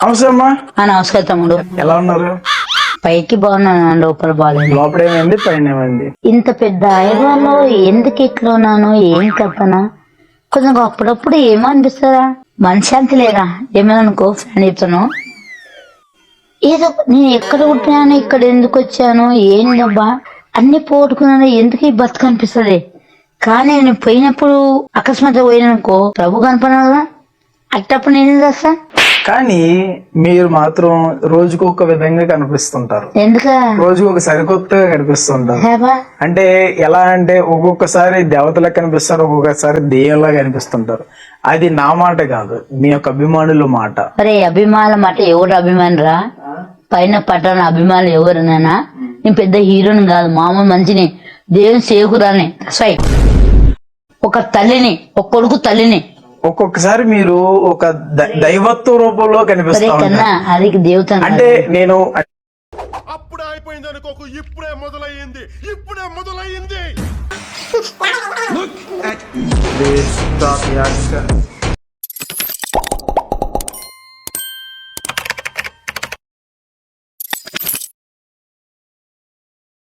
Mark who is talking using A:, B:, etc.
A: నమస్కారం తమ్ముడు.
B: ఎలా ఉన్నారు?
A: పైకి బాగున్నాను లోపల బాగాలేదు.
B: లోపల ఏమైంది పైన ఏమైంది
A: ఇంత పెద్ద ఐదాలో ఎందుకు ఎక్కడ ఉన్నాను? ఏం కప్పనా కొంచెం అప్పుడప్పుడు ఏమో మనశాంతి లేదా? ఏమైనా అనుకో ఫ్రెండ్ చెప్తాను ఏదో నేను ఎక్కడ పుట్టినాను ఇక్కడ ఎందుకు వచ్చాను ఏందబ్బా? అన్ని పోగొట్టుకున్నాను ఎందుకు ఈ బతుకు అనిపిస్తుంది? కానీ నేను పోయినప్పుడు అకస్మాత్తుగా పోయిననుకో ప్రభు కనపడను కదా అట్టప్పుడు నేనేం చేస్తా?
B: కానీ మీరు మాత్రం రోజుకు ఒక విధంగా కనిపిస్తుంటారు. రోజుకు ఒక సరికొత్తగా కనిపిస్తుంటారు. అంటే ఎలా అంటే ఒక్కొక్కసారి దేవతలా కనిపిస్తారు ఒక్కొక్కసారి దెయ్యంలా కనిపిస్తుంటారు. అది నా మాట కాదు మీ యొక్క అభిమానుల మాట.
A: అరే అభిమానం అంటే ఎవరు అభిమాని రా పైన పట్టాన అభిమానులు ఎవరున్నానా నేను పెద్ద హీరోని కాదు మామూలు మంచిని దేవుని సేకురాని సై. ఒక తల్లిని ఒక కొడుకు తల్లిని
B: ఒక్కొక్కసారి మీరు ఒక దైవత్వ రూపంలో
A: సరే
B: కనిపిస్తా ఉంటారు.
A: కన్నా అది దేవత
B: అంటే నేను
C: అప్పుడే అయిపోయింది అనుకోకు ఇప్పుడే మొదలయ్యింది ఇప్పుడే మొదలయ్యింది.